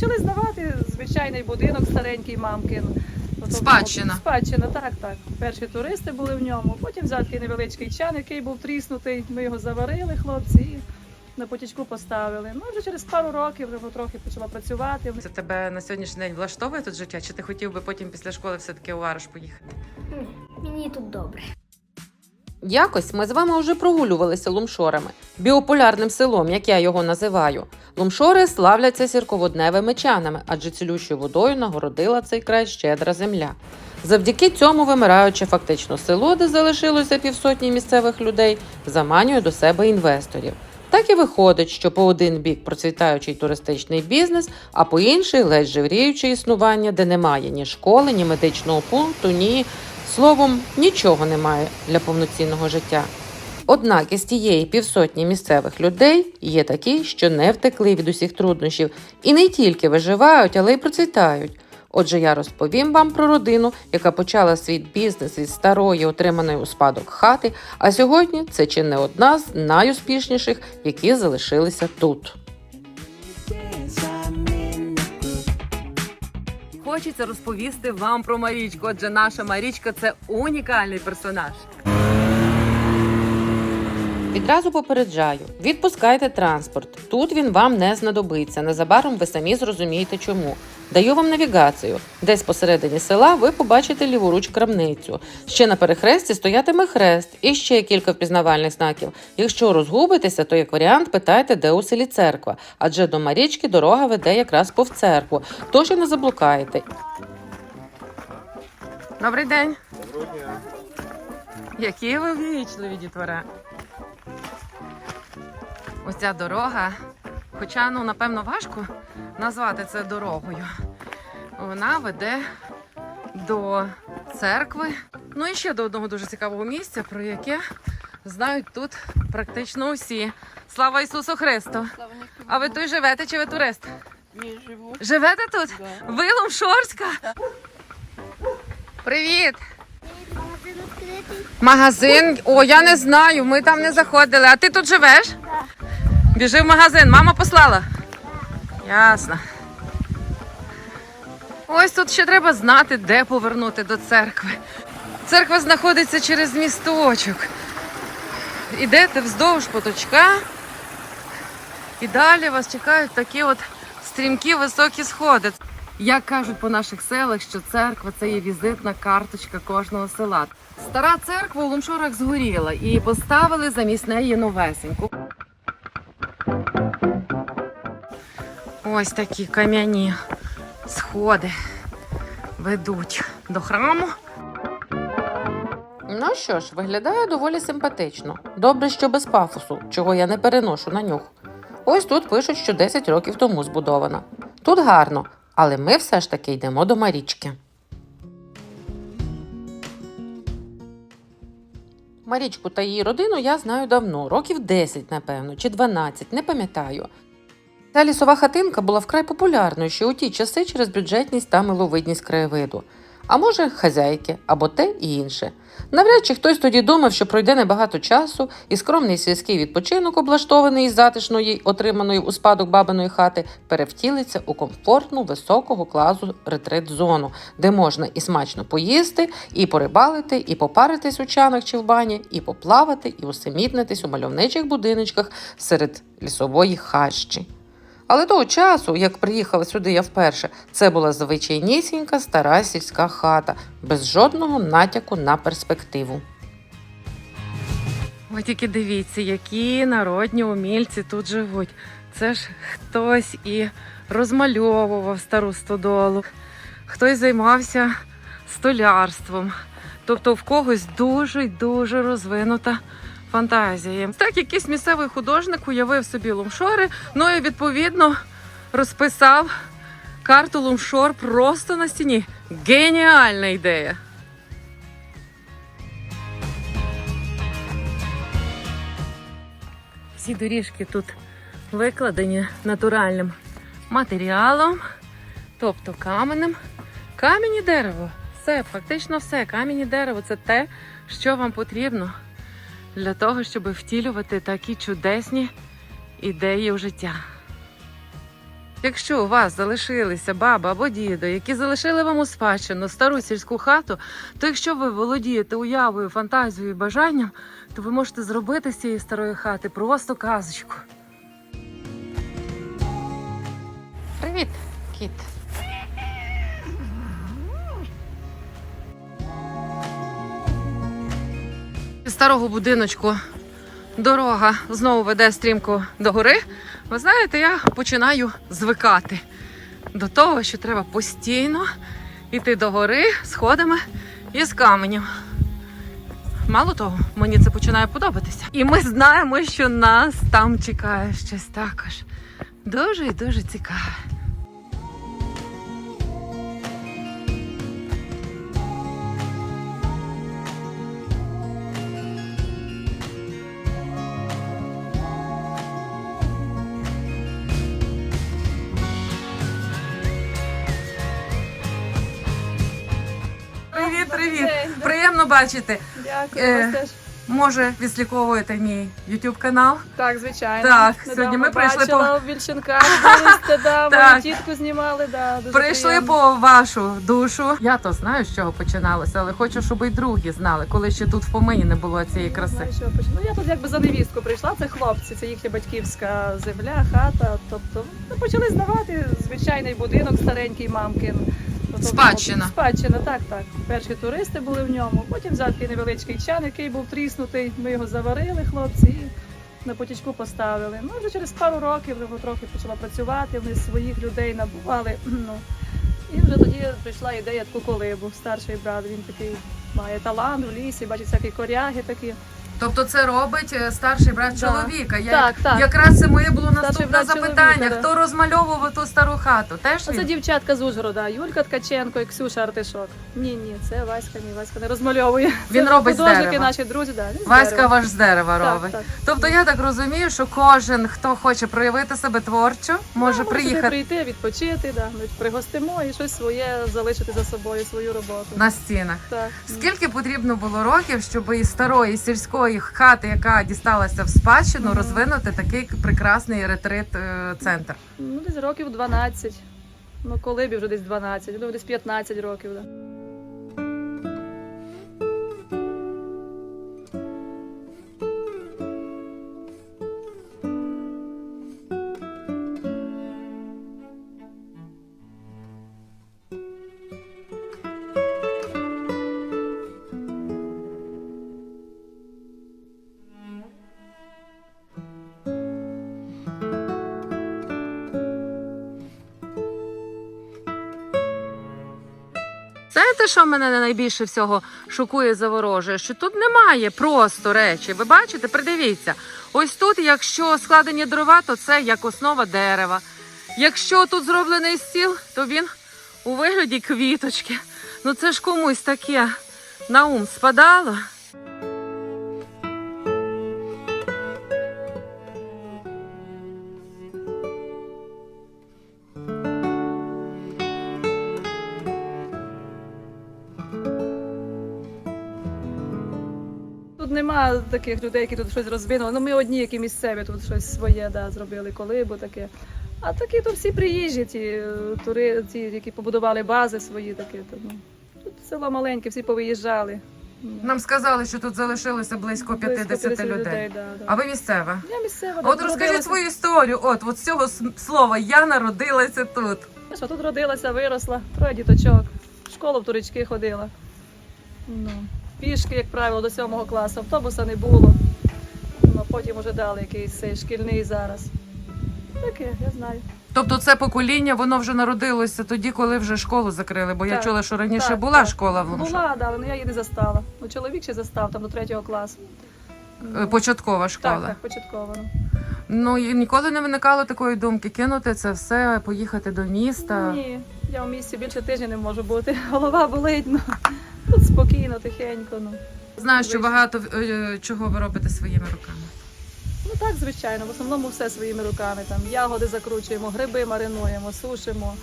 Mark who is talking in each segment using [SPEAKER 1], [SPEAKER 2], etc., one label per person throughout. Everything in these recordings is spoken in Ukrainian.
[SPEAKER 1] почали здавати звичайний будинок старенький мамкин.
[SPEAKER 2] Спадщина.
[SPEAKER 1] Спадщина, так, так. Перші туристи були в ньому. Потім взяв такий невеличкий чан, який був тріснутий. Ми його заварили, хлопці, і на потічку поставили. Ну, вже через пару років вже трохи почала працювати.
[SPEAKER 2] Це тебе на сьогоднішній день влаштовує тут життя? Чи ти хотів би потім після школи все-таки у Вараш поїхати?
[SPEAKER 3] Мені тут добре.
[SPEAKER 4] Якось ми з вами вже прогулювалися лумшорами, біополярним селом, як я його називаю. Лумшори славляться сірководневими чанами, адже цілющою водою нагородила цей край щедра земля. Завдяки цьому вимираюче фактично село, де залишилося півсотні місцевих людей, заманює до себе інвесторів. Так і виходить, що по один бік процвітаючий туристичний бізнес, а по інший ледь живріюче існування, де немає ні школи, ні медичного пункту, ні Словом, нічого немає для повноцінного життя. Однак із тієї півсотні місцевих людей є такі, що не втекли від усіх труднощів і не тільки виживають, але й процвітають. Отже, я розповім вам про родину, яка почала свій бізнес від старої, отриманої у спадок хати, а сьогодні це чи не одна з найуспішніших, які залишилися тут.
[SPEAKER 2] Хочеться розповісти вам про Марічку. Отже, наша Марічка це унікальний персонаж.
[SPEAKER 4] Відразу попереджаю: відпускайте транспорт. Тут він вам не знадобиться. Незабаром ви самі зрозумієте чому. Даю вам навігацію. Десь посередині села ви побачите ліворуч крамницю. Ще на перехресті стоятиме хрест і ще кілька впізнавальних знаків. Якщо розгубитеся, то як варіант питайте, де у селі церква, адже до Марічки дорога веде якраз повз церкву. Тож і не заблукаєте.
[SPEAKER 2] Добрий день. Які ви ввічливі дітвора. Ось ця дорога, хоча, ну, напевно, важко назвати це дорогою. Вона веде до церкви. Ну і ще до одного дуже цікавого місця, про яке знають тут практично усі. Слава Ісусу Христу! А ви тут живете чи ви турист?
[SPEAKER 5] Ні, живу.
[SPEAKER 2] Живете тут?
[SPEAKER 5] Да.
[SPEAKER 2] Ви Лумшорська? Привіт!
[SPEAKER 3] Магазин відкритий.
[SPEAKER 2] Магазин? О, я не знаю, ми там не заходили. А ти тут живеш? Біжи в магазин, мама послала. Ясно. Ось тут ще треба знати, де повернути до церкви. Церква знаходиться через місточок. Ідете вздовж поточка, і далі вас чекають такі от стрімкі високі сходи. Як кажуть по наших селах, що церква це є візитна карточка кожного села. Стара церква у Лумшорах згоріла і поставили замість неї новесеньку. Ось такі кам'яні сходи ведуть до храму.
[SPEAKER 4] Ну що ж, виглядає доволі симпатично. Добре, що без пафосу, чого я не переношу на нюх. Ось тут пишуть, що 10 років тому збудована. Тут гарно, але ми все ж таки йдемо до Марічки. Марічку та її родину я знаю давно, років 10, напевно, чи 12, не пам'ятаю. Ця лісова хатинка була вкрай популярною ще у ті часи через бюджетність та миловидність краєвиду. А може, хазяйки або те і інше. Навряд чи хтось тоді думав, що пройде небагато часу, і скромний сільський відпочинок, облаштований із затишної, отриманої у спадок бабиної хати, перевтілиться у комфортну високого класу ретрит-зону, де можна і смачно поїсти, і порибалити, і попаритись у чанах чи в бані, і поплавати, і усамітнитись у мальовничих будиночках серед лісової хащі. Але того часу, як приїхала сюди я вперше, це була звичайнісінька стара сільська хата, без жодного натяку на перспективу.
[SPEAKER 2] Ой, тільки дивіться, які народні умільці тут живуть. Це ж хтось і розмальовував стару стодолу, хтось займався столярством. Тобто в когось дуже дуже розвинута фантазія. Так, якийсь місцевий художник уявив собі лумшори, ну і відповідно розписав карту лумшор просто на стіні. Геніальна ідея! Всі доріжки тут викладені натуральним матеріалом, тобто каменем. Камінь і дерево. Все, фактично все. Камінь і дерево це те, що вам потрібно для того, щоб втілювати такі чудесні ідеї в життя.
[SPEAKER 4] Якщо у вас залишилися баба або дідо, які залишили вам у спадщину стару сільську хату, то якщо ви володієте уявою, фантазією і бажанням, то ви можете зробити з цієї старої хати просто казочку. Привіт, кіт. Старого будиночку дорога знову веде стрімко до гори. Ви знаєте, я починаю звикати до того, що треба постійно йти до гори сходами з каменем. Мало того, мені це починає подобатися. І ми знаємо, що нас там чекає щось також. Дуже і дуже цікаве. Приємно бачити.
[SPEAKER 1] Дякую,
[SPEAKER 4] Е,
[SPEAKER 1] вас теж.
[SPEAKER 4] Може, відслідковуєте мій YouTube канал.
[SPEAKER 1] Так, звичайно.
[SPEAKER 4] Так,
[SPEAKER 1] Недавно
[SPEAKER 4] сьогодні ми прийшли
[SPEAKER 1] бачила в да,
[SPEAKER 4] Так.
[SPEAKER 1] тітку знімали, да, дуже
[SPEAKER 4] Прийшли
[SPEAKER 1] приємно.
[SPEAKER 4] по вашу душу. Я то знаю, з чого починалося, але хочу, щоб і другі знали, коли ще тут в Помині не було цієї краси.
[SPEAKER 1] Знаю, що почну. Ну, я тут якби за невістку прийшла, це хлопці, це їхня батьківська земля, хата. Тобто ну, почали здавати звичайний будинок старенький мамкин. Тобто,
[SPEAKER 4] Спадщина.
[SPEAKER 1] Спадщина, так, так. Перші туристи були в ньому. Потім взяв такий невеличкий чан, який був тріснутий. Ми його заварили, хлопці, і на потічку поставили. Ну, вже через пару років вже трохи почала працювати, вони своїх людей набували. Ну, і вже тоді прийшла ідея таку колибу. Старший брат, він такий має талант в лісі, бачить всякі коряги такі.
[SPEAKER 4] Тобто це робить е, старший брат
[SPEAKER 1] Да.
[SPEAKER 4] чоловіка. Я,
[SPEAKER 1] Так, так.
[SPEAKER 4] Якраз це моє було наступне запитання.
[SPEAKER 1] чоловіка.
[SPEAKER 4] Хто розмальовував ту стару хату? Теж він?
[SPEAKER 1] дівчатка з Ужгорода, Юлька Ткаченко і Ксюша Артишок. Ні, ні, це Васька, ні, Васька не розмальовує.
[SPEAKER 4] Він
[SPEAKER 1] це
[SPEAKER 4] робить з дерева.
[SPEAKER 1] наші друзі, да, він з
[SPEAKER 4] Васька
[SPEAKER 1] дерева.
[SPEAKER 4] ваш з дерева робить.
[SPEAKER 1] так.
[SPEAKER 4] Тобто я так розумію, що кожен, хто хоче проявити себе творчо, може
[SPEAKER 1] Да,
[SPEAKER 4] приїхати
[SPEAKER 1] прийти, відпочити, да, ми пригостимо і щось своє залишити за собою, свою роботу.
[SPEAKER 4] на стінах.
[SPEAKER 1] Так.
[SPEAKER 4] Скільки потрібно було років, щоб із старої сільської хати, яка дісталася в спадщину, розвинути такий прекрасний ретрит е?
[SPEAKER 1] Ну, десь років 12. Ну, коли б вже десь 12, ну, десь 15 років. Да.
[SPEAKER 4] Знаєте, що мене найбільше всього шокує заворожує? Що тут немає просто речі. Ви бачите, придивіться. Ось тут, якщо складені дрова, то це як основа дерева. Якщо тут зроблений стіл, то він у вигляді квіточки. Ну це ж комусь таке на ум спадало.
[SPEAKER 1] Нема таких людей, які тут щось розвинули. Ну, ми одні, які місцеві, тут щось своє да, зробили, колибу таке. А такі то всі приїжджі, ті е, тури, ті, які побудували бази свої такі. То, ну, тут село маленьке, всі повиїжджали.
[SPEAKER 4] Нам сказали, що тут залишилося близько 50,
[SPEAKER 1] близько
[SPEAKER 4] людей.
[SPEAKER 1] да, да.
[SPEAKER 4] А ви місцева?
[SPEAKER 1] Я місцева.
[SPEAKER 4] От розкажіть свою історію. От, от з цього слова я народилася тут.
[SPEAKER 1] Що тут родилася, виросла, троє діточок. В школу в турички ходила. Ну, пішки, як правило, до сьомого класу. Автобуса не було. Ну, потім вже дали якийсь цей шкільний зараз. Таке, я знаю.
[SPEAKER 4] Тобто це покоління, воно вже народилося тоді, коли вже школу закрили. Бо я
[SPEAKER 1] Так,
[SPEAKER 4] чула, що раніше
[SPEAKER 1] так,
[SPEAKER 4] була
[SPEAKER 1] так.
[SPEAKER 4] школа в Лумшо.
[SPEAKER 1] Була, да, але я її не застала. Ну, чоловік ще застав там до третього класу.
[SPEAKER 4] Е, Початкова школа.
[SPEAKER 1] Так, так, початково. ну.
[SPEAKER 4] Ну і ніколи не виникало такої думки кинути це все, поїхати до міста.
[SPEAKER 1] Ні, я в місті більше тижня не можу бути. Голова болить. Ну. Спокійно, тихенько. Ну.
[SPEAKER 4] Знаю, що багато е, чого ви робите своїми руками.
[SPEAKER 1] Ну, так, звичайно, в основному все своїми руками. Там ягоди закручуємо, гриби маринуємо, сушимо,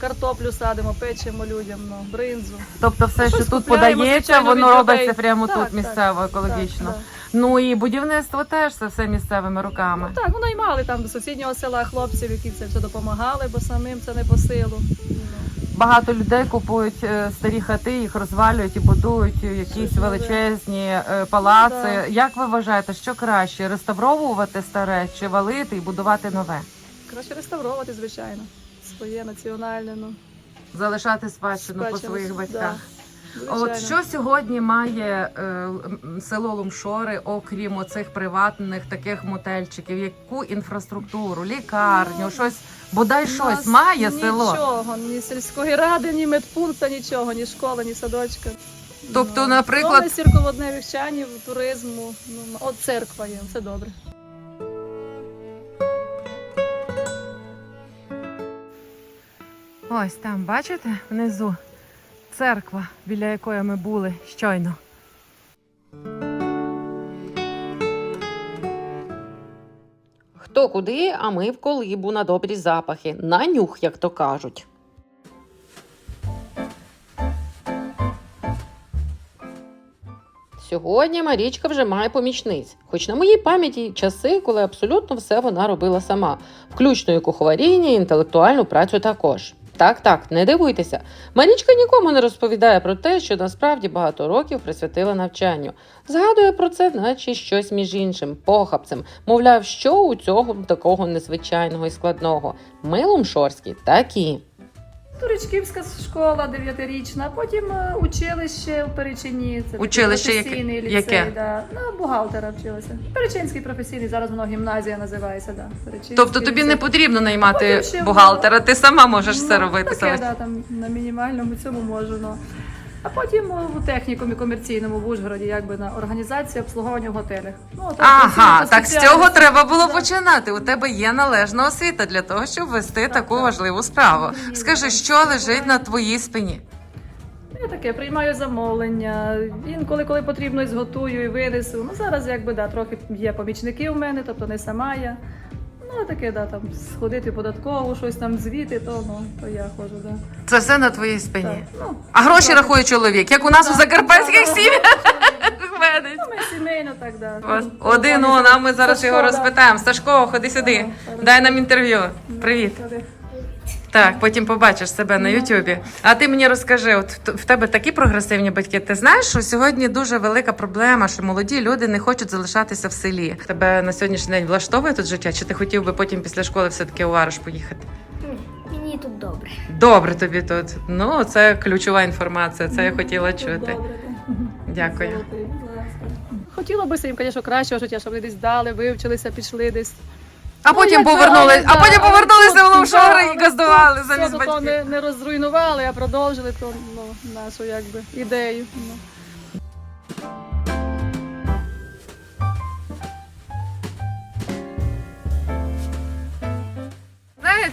[SPEAKER 1] картоплю садимо, печемо людям, ну, бринзу.
[SPEAKER 4] Тобто все, що тут
[SPEAKER 1] купляємо,
[SPEAKER 4] подається,
[SPEAKER 1] звичайно,
[SPEAKER 4] воно
[SPEAKER 1] від
[SPEAKER 4] робиться
[SPEAKER 1] людей.
[SPEAKER 4] прямо
[SPEAKER 1] Так,
[SPEAKER 4] тут
[SPEAKER 1] так,
[SPEAKER 4] місцево, екологічно.
[SPEAKER 1] Так, так.
[SPEAKER 4] Ну і будівництво теж це все місцевими руками.
[SPEAKER 1] Так, ну наймали там до сусіднього села хлопців, які це все допомагали, бо самим це не по силу.
[SPEAKER 4] Багато людей купують е, старі хати, їх розвалюють і будують якісь величезні е, палаци.
[SPEAKER 1] Ну, да.
[SPEAKER 4] Як ви вважаєте, що краще реставровувати старе чи валити і будувати нове?
[SPEAKER 1] Краще реставровувати, звичайно. Своє національне, ну.
[SPEAKER 4] Залишати спадщину по своїх батьках. А
[SPEAKER 1] звичайно.
[SPEAKER 4] От що сьогодні має е, село Лумшори, окрім оцих приватних таких мотельчиків? Яку інфраструктуру, лікарню,
[SPEAKER 1] Ну,
[SPEAKER 4] щось бодай щось має село?
[SPEAKER 1] Нічого, ні сільської ради, ні медпункта, нічого, ні школи, ні садочка.
[SPEAKER 4] Тобто,
[SPEAKER 1] Ну,
[SPEAKER 4] наприклад-
[SPEAKER 1] сірководневих чанів, туризму, ну, от церква є, все добре.
[SPEAKER 4] Ось там, бачите, внизу церква, біля якої ми були щойно.
[SPEAKER 2] Хто куди, а ми в колибу на добрі запахи, на нюх, як то кажуть. Сьогодні Марічка вже має помічниць, хоч на моїй пам'яті часи, коли абсолютно все вона робила сама, включно і куховаріння, і інтелектуальну працю також. Так, так, не дивуйтеся. Марічка нікому не розповідає про те, що насправді багато років присвятила навчанню. Згадує про це, наче щось між іншим, похапцем. Мовляв, що у цього такого незвичайного і складного. Милом Шорський такі.
[SPEAKER 1] Туричківська школа дев'ятирічна, потім е, училище в Перечині. Це такий
[SPEAKER 4] професійний яке-
[SPEAKER 1] ліцей,
[SPEAKER 4] яке?
[SPEAKER 1] Да. На бухгалтера вчилася. Перечинський професійний, зараз воно гімназія називається. Да. Перечинський
[SPEAKER 4] Тобто тобі
[SPEAKER 1] ліцей.
[SPEAKER 4] не потрібно наймати бухгалтера, ти сама можеш все
[SPEAKER 1] Ну,
[SPEAKER 4] робити
[SPEAKER 1] Таке, да, там на мінімальному цьому можу. Ну. А потім о, у технікумі комерційному в Ужгороді, якби на організації обслуговування в готелях. Ну, то
[SPEAKER 4] Ага, так з цього треба було
[SPEAKER 1] Да.
[SPEAKER 4] починати. У тебе є належна освіта для того, щоб вести
[SPEAKER 1] Так,
[SPEAKER 4] таку
[SPEAKER 1] так.
[SPEAKER 4] важливу справу.
[SPEAKER 1] Ні,
[SPEAKER 4] Скажи, що лежить на твоїй спині?
[SPEAKER 1] Я таке приймаю замовлення. Інколи, коли потрібно, і зготую і винесу. Ну зараз якби да, трохи є помічники у мене, тобто не сама я. Ну таке, да, там сходити податково, щось там звіти, то ну то я ходжу, да.
[SPEAKER 4] Це все на твоїй спині.
[SPEAKER 1] Так, ну,
[SPEAKER 4] А гроші
[SPEAKER 1] так.
[SPEAKER 4] рахує чоловік, як у нас у закарпатських
[SPEAKER 1] так,
[SPEAKER 4] сім'ях.
[SPEAKER 1] Ну, ми сімейно так, да.
[SPEAKER 4] Ось
[SPEAKER 1] Ну,
[SPEAKER 4] Один
[SPEAKER 1] ну,
[SPEAKER 4] нам ми зараз
[SPEAKER 1] Сашко,
[SPEAKER 4] його
[SPEAKER 1] да.
[SPEAKER 4] розпитаємо. Сашко, ходи сюди. Дай нам інтерв'ю. Привіт. Так, потім побачиш себе на
[SPEAKER 1] Ну.
[SPEAKER 4] Ютубі. А ти мені розкажи, от в- в тебе такі прогресивні батьки. Ти знаєш, що сьогодні дуже велика проблема, що молоді люди не хочуть залишатися в селі. Тебе на сьогоднішній день влаштовує тут життя? Чи ти хотів би потім після школи все-таки у Вараш поїхати?
[SPEAKER 3] М, Мені тут добре.
[SPEAKER 4] Добре тобі тут. Ну, це ключова інформація. Це я хотіла чути. Дякую.
[SPEAKER 1] Хотіла би їм, звісно, кращого життя, щоб вони десь дали, вивчилися, пішли десь.
[SPEAKER 4] А
[SPEAKER 1] Ну,
[SPEAKER 4] потім
[SPEAKER 1] як
[SPEAKER 4] повернули, а потім повернулися в Лумшори і газдували замість батьків.
[SPEAKER 1] не, не розруйнували, а продовжили то, ну, нашу якби, ідею. Ну.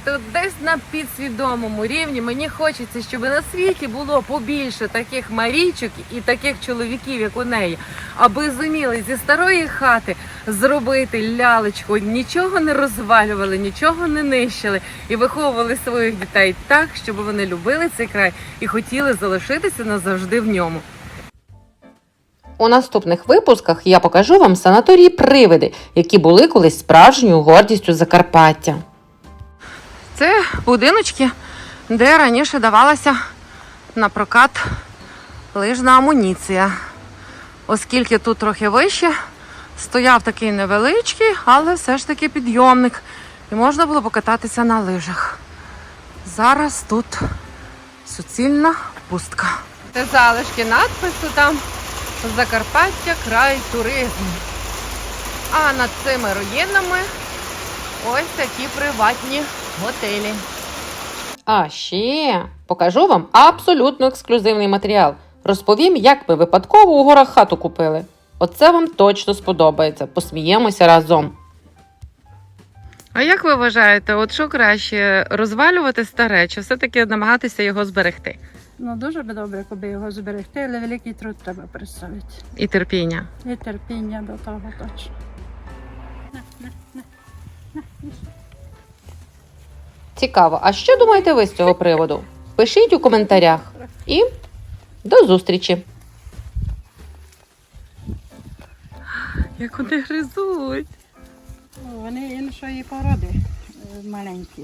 [SPEAKER 4] Знаєте, от десь на підсвідомому рівні мені хочеться, щоб на світі було побільше таких марічок і таких чоловіків, як у неї, аби зуміли зі старої хати зробити лялечку, нічого не розвалювали, нічого не нищили і виховували своїх дітей так, щоб вони любили цей край і хотіли залишитися назавжди в ньому.
[SPEAKER 2] У наступних випусках я покажу вам санаторії привиди, які були колись справжньою гордістю Закарпаття.
[SPEAKER 4] Це будиночки, де раніше давалася на прокат лижна амуніція. Оскільки тут трохи вище, стояв такий невеличкий, але все ж таки підйомник. І можна було покататися на лижах. Зараз тут суцільна пустка. Це залишки надпису там Закарпаття край туризму. А над цими руїнами ось такі приватні готелі.
[SPEAKER 2] А ще покажу вам абсолютно ексклюзивний матеріал. Розповім, як ми випадково у горах хату купили. Оце вам точно сподобається. Посміємося разом.
[SPEAKER 4] А як ви вважаєте, от що краще розвалювати старе, чи все-таки намагатися його зберегти?
[SPEAKER 5] Ну, дуже би добре, коли його зберегти, але великий труд треба представити.
[SPEAKER 4] І терпіння.
[SPEAKER 5] І терпіння до того точно.
[SPEAKER 4] Цікаво, а що думаєте ви з цього приводу? Пишіть у коментарях і до зустрічі!
[SPEAKER 2] Як вони гризуть.
[SPEAKER 5] Вони іншої породи е, маленькі.